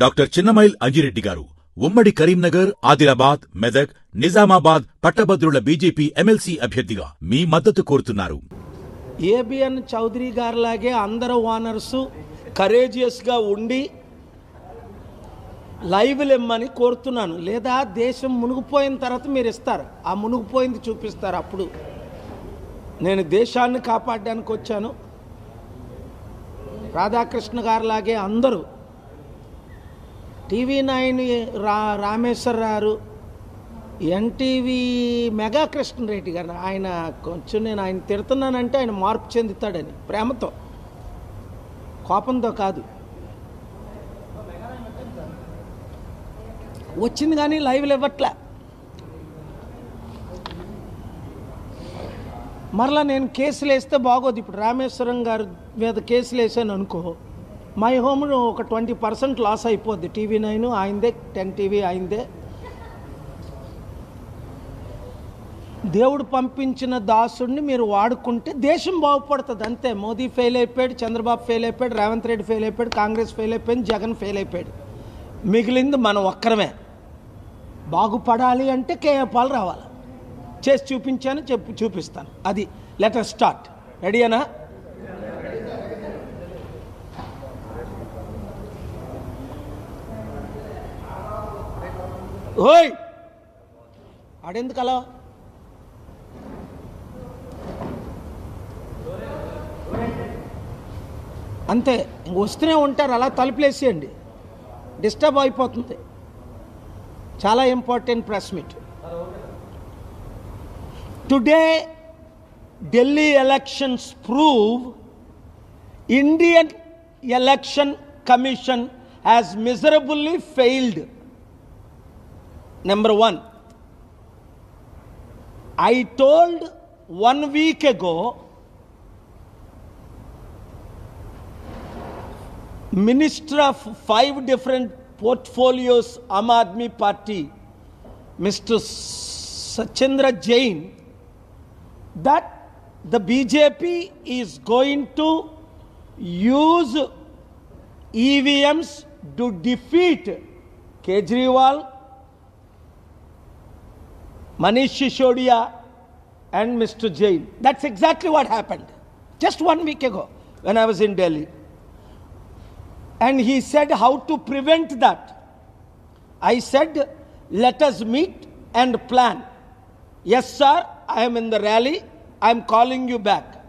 Doctor Chinnamail Anji Reddy గారు ఉమ్మడి కరీంనగర్ ఆదిలాబాద్ మెదక్ నిజామాబాద్ పట్టభద్రుల బీజేపీ ఎమ్మెల్సీ అభ్యర్థిగా మీ మద్దతు కోరుతున్నారు. ఏబిఎన్ చౌదరి గారిలాగే అందరు ఓనర్స్ కరేజియస్గా ఉండి లైవ్లు ఇమ్మని కోరుతున్నాను. లేదా దేశం మునిగిపోయిన తర్వాత మీరు ఇస్తారు. ఆ మునిగిపోయింది చూపిస్తారు అప్పుడు. నేను దేశాన్ని కాపాడడానికి వచ్చాను. రాధాకృష్ణ గారిలాగే అందరూ టీవీ నైన్ రా రామేశ్వర్ గారు ఎన్టీవీ మెగా కృష్ణరెడ్డి గారు ఆయన కొంచెం నేను ఆయన తిడుతున్నానంటే ఆయన మార్పు చెందుతాడని ప్రేమతో. కోపంతో కాదు. వచ్చింది కానీ లైవ్లు ఇవ్వట్లే. మరలా నేను కేసులు వేస్తే బాగోదు. ఇప్పుడు రామేశ్వరం గారి మీద కేసులు వేసాను అనుకో. మై హోమ్ ఒక ట్వంటీ పర్సెంట్ లాస్ అయిపోద్ది. టీవీ నైన్ ఆయిందే టెన్ టీవీ ఆయిందే. దేవుడు పంపించిన దాసుడిని మీరు వాడుకుంటే దేశం బాగుపడుతుంది. అంతే. మోదీ ఫెయిల్ అయిపోయాడు చంద్రబాబు ఫెయిల్ అయిపోయాడు రేవంత్ రెడ్డి ఫెయిల్ అయిపోయాడు కాంగ్రెస్ ఫెయిల్ అయిపోయింది జగన్ ఫెయిల్ అయిపోయాడు. మిగిలింది మనం ఒక్కరమే. బాగుపడాలి అంటే కేఏపాలు రావాలి. చేసి చూపించాను చెప్పు చూపిస్తాను. అది. లెటర్ స్టార్ట్ రెడీనా ఓయ్! ఆడెందుకు అలా అంతే ఇంక వస్తూనే ఉంటారు అలా తలుపులేసేయండి. డిస్టర్బ్ అయిపోతుంది. చాలా important press meet. Today Delhi elections prove Indian election commission has miserably failed. Number one, I told one week ago minister of five different portfolios Amadmi Party, Mr. Sachendra Jain, that the BJP is going to use EVMs to defeat Kejriwal Manish Sishodia and Mr. Jain. That's exactly what happened just one week ago when I was in Delhi. And he said how to prevent that. I said, let us meet and plan. Yes, sir, I am in the rally. I am calling you back.